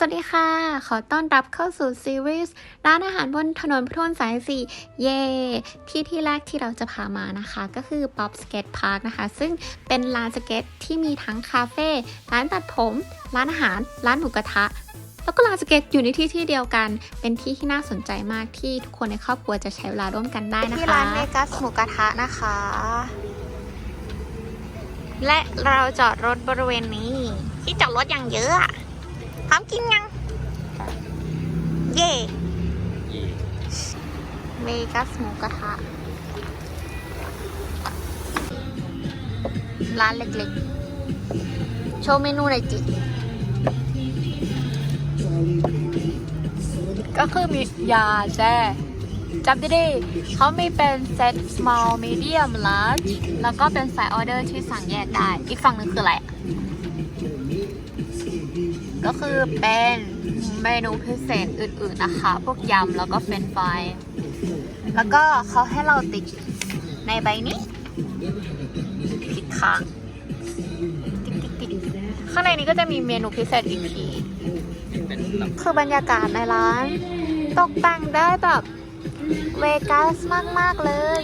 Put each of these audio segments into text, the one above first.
สวัสดีค่ะ ขอต้อนรับเข้าสู่ซีรีส์ร้านอาหารบนถนนพุทธนสายสี่เย่ที่ที่แรกที่เราจะพามานะคะ ก็คือ Pop Skate Park นะคะ ซึ่งเป็นร้านสเก็ตที่มีทั้งคาเฟ่ร้านตัดผม ร้านอาหาร ร้านหมูกระทะ แล้วก็ร้านสเก็ตอยู่ในที่ที่เดียวกัน เป็นที่ที่น่าสนใจมากที่ทุกคนในครอบครัวจะใช้เวลาร่วมกันได้นะคะที่ร้านเมกัสหมูกระทะนะคะ และเราจอดรถบริเวณนี้ ที่จอดรถอย่างเยอะ อมกินยัง เย่เมกัสหมูกระทะ ร้านเล็กๆ โชว์เมนูหน่อยจิ ก็คือมียาแจ้จำได้ดิเขามีเป็นเซต small medium large แล้วก็เป็นสายออเดอร์ที่สั่งแยกได้ อีกฝั่งหนึ่งคืออะไรอะ ก็คือเป็นเมนูพิเศษอื่นๆนะคะ พวกยำแล้วก็เฟรนฟรายแล้วก็เขาให้เราติดในใบนี้ติดค้างติ๊กๆๆข้างในนี้ก็จะมีเมนูพิเศษอีกทีคือบรรยากาศในร้าน ตกแต่งได้แบบเวกัสมาก ๆ เลย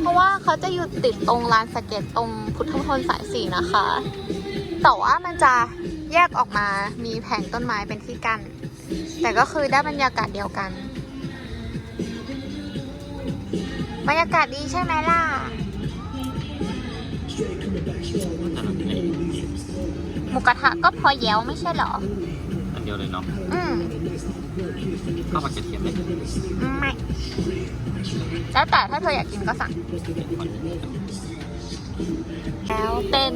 เพราะว่าเขาจะอยู่ติดตรงลานสเก็ตตรงพุทธมณฑลสายสี่นะคะ แต่ว่ามันจะ แยกออกมามีแผงต้นไม้เป็นที่กั้นแต่ก็คือได้บรรยากาศเดียวกัน บรรยากาศดีใช่ไหมล่ะหมูกระทะก็พอแย้วไม่ใช่เหรอ อันเดียวเลยเนาะอืมข้าวผัดกระเทียมไหมไม่ แล้วแต่ถ้าเธออยากกินก็สั่ง แล้วเป็น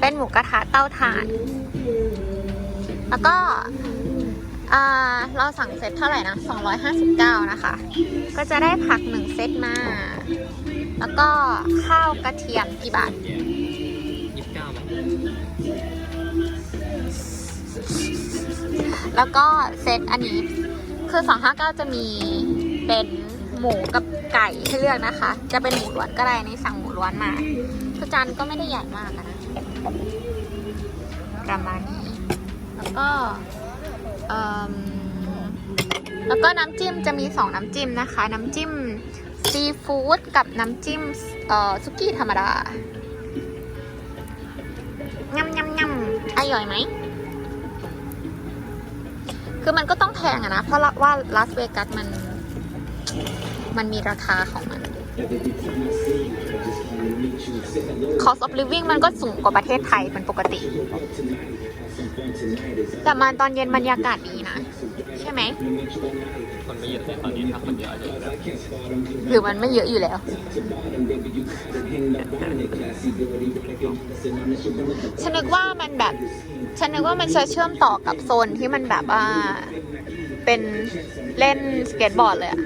เป็นหมูกระทะเต้าถ่าน แล้วก็อ่าเราสั่งเซตเท่าไหร่นะ 259 นะคะ ก็จะได้ผักหนึ่งเซตมา แล้วก็ข้าวกระเทียมกี่บาทยี่สิบเก้าไหมแล้วก็เซตอันนี้คือ 259 จะมีเป็นหมูกับ ไก่ให้เลือกนะคะ จะเป็นหมูล้วนก็ได้นี่สั่งหมูล้วนมาคือจานก็ไม่ได้ใหญ่มากอะนะประมาณนี้ แล้วก็เอิ่มแล้วก็น้ำจิ้มจะมี 2 น้ำจิ้มนะคะ น้ำจิ้มซีฟู้ดกับน้ำจิ้มเอ่อซุกี้ธรรมดายำยำยำอร่อยไหม คือมันก็ต้องแพงอะนะ เพราะว่าลาสเวกัสมัน มันมีราคาของมัน cost of living มันก็สูงกว่าประเทศไทยเป็นปกติ แต่มาตอนเย็นบรรยากาศดีนะ ใช่ไหม คนไม่เยอะเลยตอนนี้ถ้าคนเยอะอาจจะเยอะหรือมันไม่เยอะอยู่แล้ว ฉันนึกว่ามันแบบ ฉันนึกว่ามันจะเชื่อมต่อกับโซนที่มันแบบว่า เป็นเล่นสเก็ตบอร์ดเลยอะ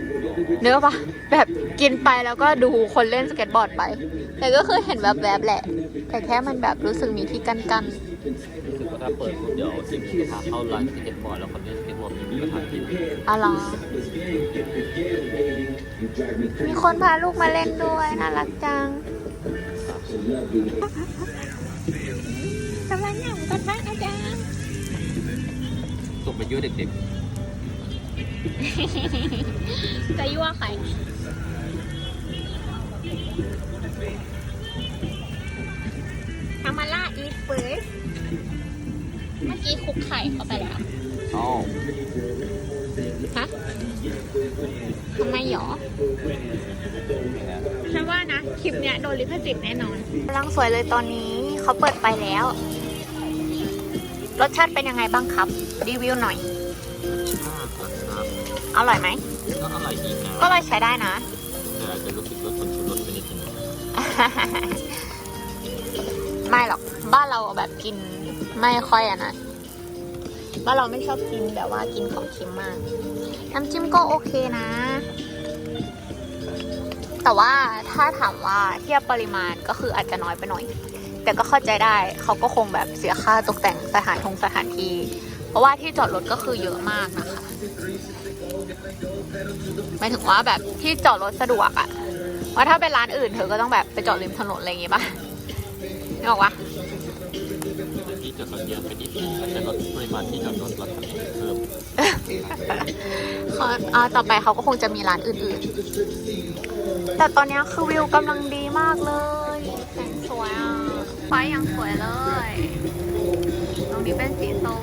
เนื้อปะแบบกินไปแล้วก็ดูคนเล่นสเก็ตบอร์ดไป แต่ก็คือเห็นแบบแบบๆแหละ แต่แค่มันแบบรู้สึกมีที่กันกันรู้สึกว่าถ้าเปิดปุ๊บเดี๋ยวสิ่งที่จะเข้าร้านสเก็ตบอร์ดแล้วคนเล่นสเก็ตบอร์ดมีกระทะกินๆอะไรอมีคนพาลูกมาเล่นด้วยน่ารักจังกำลังอย่างกระทะอาจารย์ส่งไปยั่วเด็ก จะยั่วใครทามาล่าอีทเฟิร์สเมื่อกี้คลุกไข่เข้าไปแล้วๆอ๋อฮะทำไมหรอฉันว่านะ คลิปเนี้ยโดนลิขสิทธิ์แน่นอนกำลังสวยเลยตอนนี้เขาเปิดไปแล้ว รสชาติเป็นยังไงบ้างครับ รีวิวหน่อยครับ อร่อยไหม ก็อร่อยดีนะก็เลยใช้ได้นะ แต่อาจจะรู้สึกว่าคนชูรสไปนิดนึงไม่หรอก บ้านเราแบบกินไม่ค่อยอะนะ บ้านเราไม่ชอบกินแบบว่ากินของเค็มมาก น้ำจิ้มก็โอเคนะ แต่ว่าถ้าถามว่าเทียบปริมาณก็คืออาจจะน้อยไปหน่อย แต่ก็เข้าใจได้เขาก็คงแบบเสียค่าตกแต่งสถานทงสถานที่ เพราะว่าที่จอดรถก็คือเยอะมากนะคะ หมายถึงว่าแบบที่จอดรถสะดวกอะว่าถ้าเป็นร้านอื่นเธอก็ต้องแบบไปจอดริมถนนอะไรอย่างงี้ป่ะนึกออกปะที่จอดรถเยอะไปนิดนึงแต่ลดปริมาณที่จอดรถเราทำให้เพิ่มเขาอ่าต่อไปเขาก็คงจะมีร้านอื่นๆ แต่ตอนเนี้ยคือวิวกำลังดีมากเลยแสงสวยอะไฟยังสวยเลย ตรงนี้เป็นสีส้ม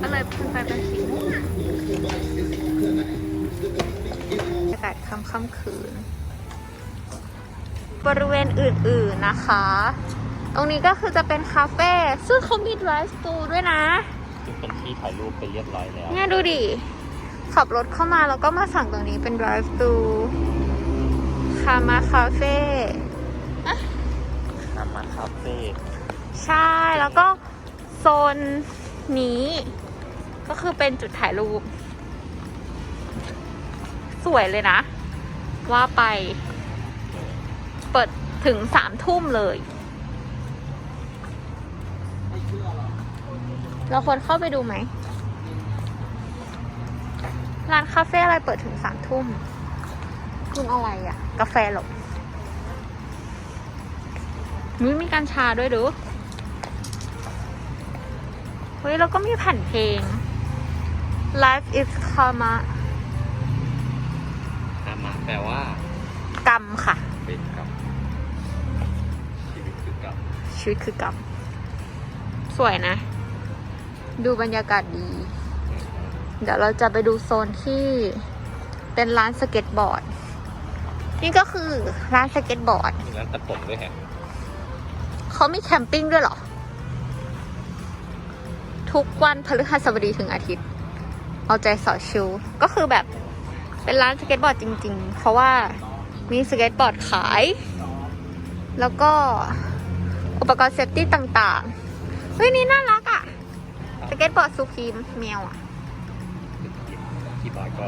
ก็เลยขึ้นไปเป็นสีม่วงากาศค่ำค่ำคืน บริเวณอื่นๆนะคะ ตรงนี้ก็คือจะเป็นคาเฟ่ซึ่งเขามี drive thru ด้วยนะซึ่งเป็นที่ถ่ายรูปไปเรียบร้อยแล้วเนี่ยดูดิ ขับรถเข้ามาแล้วก็มาสั่งตรงนี้เป็น drive thru คามาคาเฟ่นามาคาเฟ่ใช่แล้วก็โซนนี้ก็คือเป็นจุดถ่ายรูป สวยเลยนะ ว่าไป เปิดถึงสามทุ่มเลย เราควรเข้าไปดูไหม ร้านคาเฟ่อะไรเปิดถึงสามทุ่มกินอะไรอะ่ะ กาแฟหรอนุ้ยมีกัญชาด้วยดูเฮ้ย แล้วก็มีแผ่นเพลง Life is karma ามาแปลว่ากรรมค่ะ เป็นกับชีวิตคือกรรมชีวิตคือกรรมสวยนะ ดูบรรยากาศดี เดี๋ยวเราจะไปดูโซนที่เป็นร้านสเก็ตบอร์ด นี่ก็คือร้านสเก็ตบอร์ด มีร้านตัดผมด้วยแฮะเขามีแคมปิ้งด้วยเหรอ ทุกวันพฤหัสบดีถึงอาทิตย์ เอาใจสอชิว ก็คือแบบ เป็นร้านสเก็ตบอร์ดจริง ๆ เพราะว่ามีสเก็ตบอร์ดขาย แล้วก็อุปกรณ์เซฟตี้ต่างๆ เฮ้ยนี่น่ารักอะ่ะ สเก็ตบอร์ดซูพีมแมวอะที่บอยก็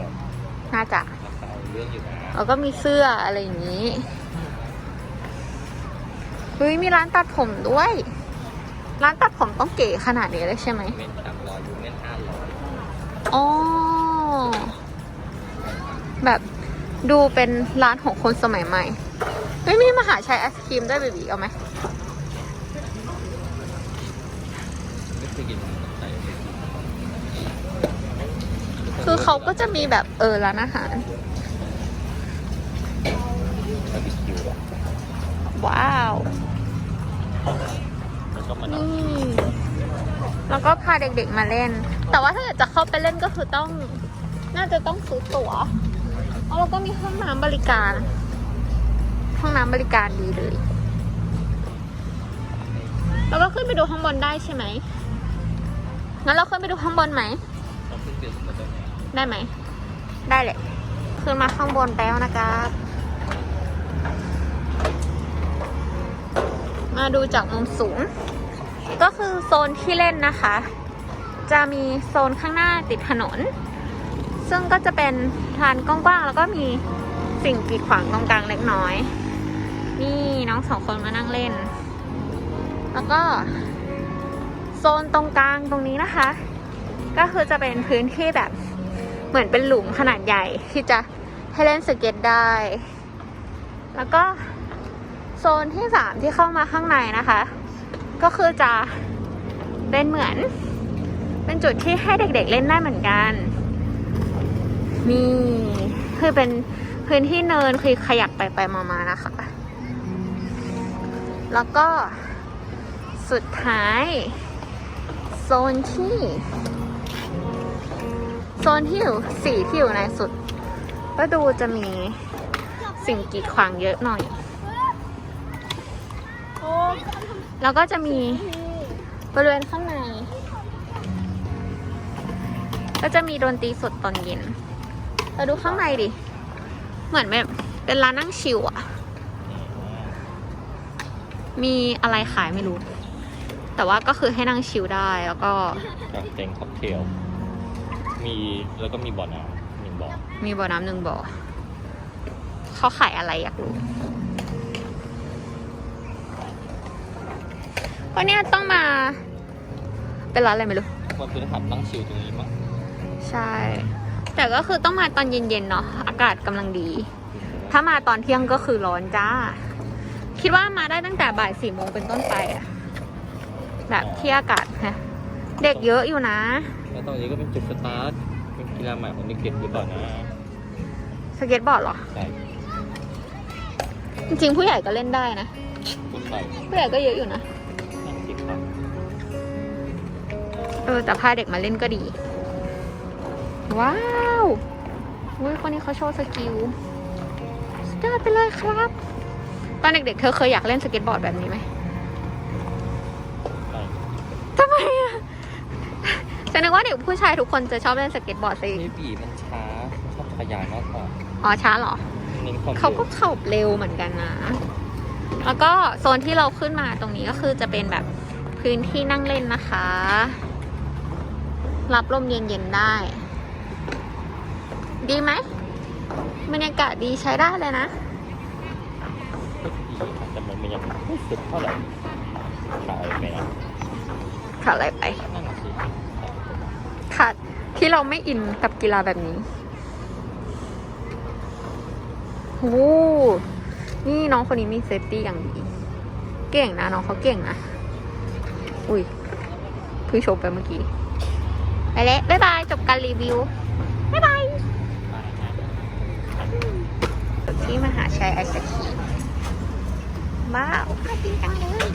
น่าจะราคาเอาเรื่องอยู่นะแล้วก็มีเสื้ออะไรอย่างนี้ เฮ้ยมีร้านตัดผมด้วย ร้านตัดผมต้องเก๋ขนาดนี้เลยใช่ไหมเม่นสามร้อยยูเม่นห้าร้อย อ๋อ แบบดูเป็นร้านของคนสมัยใหม่เฮ้ยมีมหาชัยไอศครีมด้วยเบบีเอาไหมคือเขาก็จะมีแบบเออร้านอาหาร ว้าวแล้วก็มานั่งนี่แล้วก็พาเด็กๆมาเล่น แต่ว่าถ้าเกิดจะเข้าไปเล่นก็คือต้อง น่าจะต้องซื้อตั๋ว แล้วก็มีห้องน้ำบริการ ห้องน้ำบริการดีเลยแล้วก็ขึ้นไปดูข้างบนได้ใช่ไหม งั้นเราขึ้นไปดูข้างบนไหม ได้ไหม ได้แหละขึ้นมาข้างบนแล้วนะครับมาดูจากมุมสูง ก็คือโซนที่เล่นนะคะ จะมีโซนข้างหน้าติดถนน ซึ่งก็จะเป็นลานกว้างๆแล้วก็มีสิ่งกีดขวางตรงกลางเล็กน้อย นี่น้องสองคนมานั่งเล่น แล้วก็ โซนตรงกลางตรงนี้นะคะ ก็คือจะเป็นพื้นที่แบบเหมือนเป็นหลุมขนาดใหญ่ที่จะให้เล่นสเก็ตได้ แล้วก็โซนที่สามที่เข้ามาข้างในนะคะ ก็คือจะเป็นเหมือน เป็นจุดที่ให้เด็กๆเล่นได้เหมือนกัน นี่คือเป็นพื้นที่เนินคือขยับไปไปๆมานะคะ แล้วก็สุดท้าย โซนที่ โซนที่อยู่สีที่อยู่ในสุด ก็ดูจะมีสิ่งกีดขวางเยอะหน่อย แล้วก็จะมีบริเวณข้างใน ก็จะมีดนตรีสดตอนเย็น เราดูข้างในดิ เหมือนแบบเป็นร้านนั่งชิลอะมีอะไรขายไม่รู้ แต่ว่าก็คือให้นั่งชิลได้แล้วก็กับเต็งค็อกเทล มีแล้วก็มีบ่อน้ำหนึ่งบ่อมีบ่อน้ำหนึ่งบ่อเขาขายอะไรอยากรู้เพราะเนี้ยต้องมา เป็นร้านอะไรไม่รู้ วันพฤหัสนั่งชิลตรงนี้มั้งใช่ แต่ก็คือต้องมาตอนเย็นๆเนาะอากาศกำลังดี ถ้ามาตอนเที่ยงก็คือร้อนจ้า คิดว่ามาได้ตั้งแต่บ่ายสี่โมงเป็นต้นไปอะแบบที่อากาศฮะเด็กเยอะอยู่นะ แล้วตรงนี้ก็เป็นจุดสตาร์ทเป็นกีฬาใหม่ของเด็กๆหรือเปล่านะสเก็ตบอร์ดเหรอ ใช่จริงๆผู้ใหญ่ก็เล่นได้นะก็ใส่ผู้ใหญ่ก็เยอะอยู่นะนั่งสิครับเออแต่พาเด็กมาเล่นก็ดี ว้าวอุ้ยคนนี้เขาโชว์สกิลสุดยอดไปเลยครับ ตอนเด็กๆ เธอเคยอยากเล่นสเก็ตบอร์ดแบบนี้ไหมใช่ทำไมอะฉันนึกว่าเด็กผู้ชายทุกคนจะชอบเล่นสเก็ตบอร์ดสิเบบีมันช้าชอบขยายมากกว่าอ๋อช้าเหรอ เน้นความเขาก็ร็วขับเร็วเหมือนกันนะ แล้วก็โซนที่เราขึ้นมาตรงนี้ก็คือจะเป็นแบบพื้นที่นั่งเล่นนะคะ รับลมเย็นๆได้ ดีไหมบรรยากาศดีใช้ได้เลยนะก็ดีนะแต่มันมันยังไม่สุดเท่าไหร่ขายไปนะขาดอะไรไปนั่นน่ะสิขาดที่เราไม่อินกับกีฬาแบบนี้โอ้นี่น้องคนนี้มีเซฟตี้อย่างดี เก่งนะ น้องเขาเก่งนะ อุ้ยเพิ่งชมไปเมื่อกี้ ไปแล้วบ๊ายบาย จบการรีวิว บ๊ายบาย ที่มหาชัยไอศครีมว้าวน่ากินจังเลย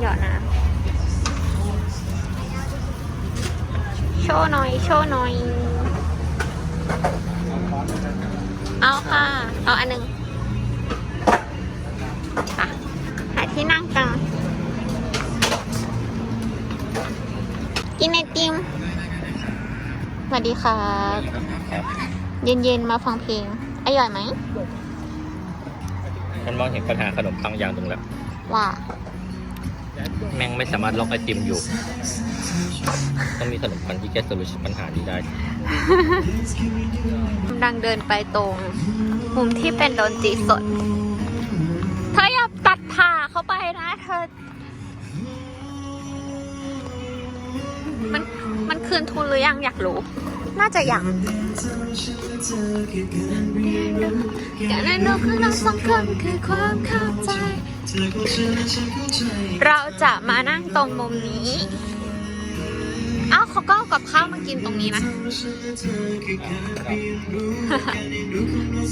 หยอดน้ำโชว์หน่อย โชว์หน่อย เอาค่ะ เอาอันหนึ่งค่ะหาที่นั่งกันกินไอติมสวัสดีครับครับ เย็นๆ มาฟังเพลงอร่อยไหมมันมองเห็นปัญหาขนมปังอย่างหนึ่งแล้ว ว่า แม่งไม่สามารถล็อกไอติมอยู่ ต้องมีขนมปังที่แก้โซลูชันปัญหานี้ได้ กำลังเดินไปตรงมุมที่เป็นดนตรีสด เธออย่าตัดผ่าเข้าไปนะเธอ มันมันคืนทุนหรือยังอยากรู้ น่าจะยังการนั้นเราคือเราสองคนคือความเข้าใจ เราจะมานั่งตรงมุมนี้ เอ้าเขาก็เอากับข้าวมากินตรงนี้นะ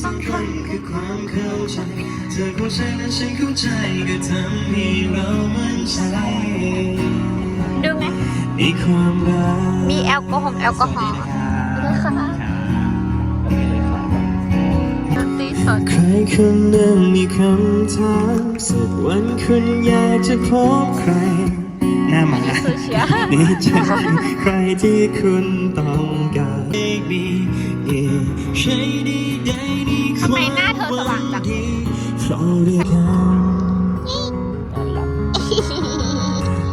สำคัญคือความเข้าใจเธอเข้าใจและฉันเข้าใจก็ทำให้เรามั่นใจดูไหมในความรักมีแอลกอฮอล์แอลกอฮอล์ ด้วยค่ะดนตรีสดใครคนหนึ่งมีคำถามสักวันคุณอยากจะพบใครหน้ามาซูเชียในใจใครที่คุณต้องการใช่ดีได้ดีทำไมหน้าเธอสว่างจังเพราะด้วกัน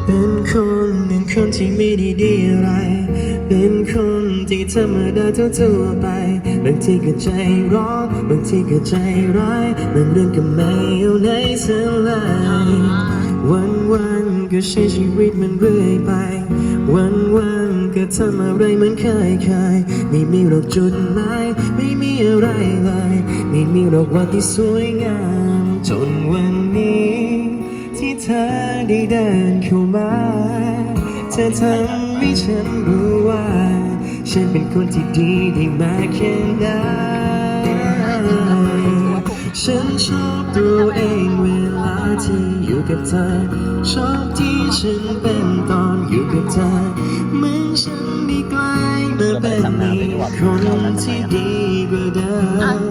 เป็นคนหนึ่ง คนที่ไม่ได้ดีอะไร เป็นคนที่ธรรมดาทั่วๆไป บางทีก็ใจร้อน บางทีก็ใจร้ายบางเรื่องก็ไม่เอาไหนเสียเลยวันวันๆก็ใช้ชีวิตมันเรื่อยไป วันวันๆก็ทำอะไรเหมือนเคยเคยๆไม่มีหรอกจุดหมายไม่มีอะไรเลยไม่มีหรอกวันที่สวยงาม จนวันนี้ ที่เธอได้เดินเข้ามา เธอทำให้ฉันรู้ว่า ฉันเป็นคนที่ดีได้มากแค่ไหนฉันชอบตัวเองเวลาที่อยู่กับเธอ ชอบที่ฉันเป็นตอนอยู่กับเธอเหมือนฉันได้ใกล้มาเป็นอีคนที่ดีกว่าเดิม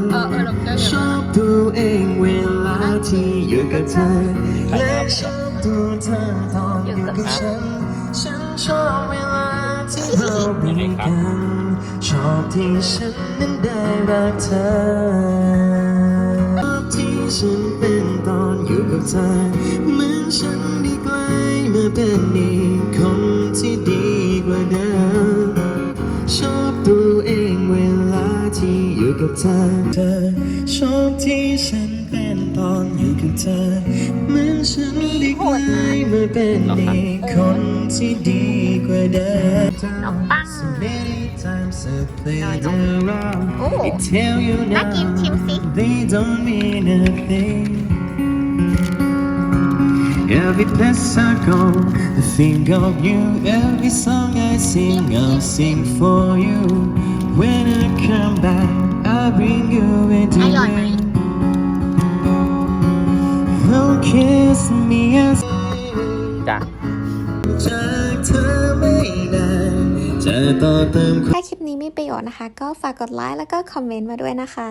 ชอบตัวเองเวลาที่อยู่กับเธอและชอบตัวเธอตอนอยู่กับฉัน ชอบเวลาที่เราเป็นกันชอบที่ฉันนั้นได้รักเธอชอบที่ฉันเป็นตอนอยู่กับเธอเหมือนฉันได้ใกล้มาเป็นอีกคนที่ดีกว่าเดิมชอบตัวเองเวลาที่อยู่กับเธอเธอชอบที่ฉัน ตอนอยู่กับเธอ เหมือนฉันได้กลายมาเป็นอีกคนที่ดีกว่าเดิม ขนมปัง So many times I played around โอ้ I tell you น่า now กินชิมสิ they don't mean a thing Every place I go, I think of you. Every song I sing, I'll sing for you. When I come back, I'll bring you into อร่อยไหม it. Oh, kiss me as จ้ะจากเธอไม่นานจะต่อเติมถ้าคลิปนี้มีประโยชน์นะคะ ก็ฝากกดไลค์แล้วก็คอมเมนต์มาด้วยนะคะ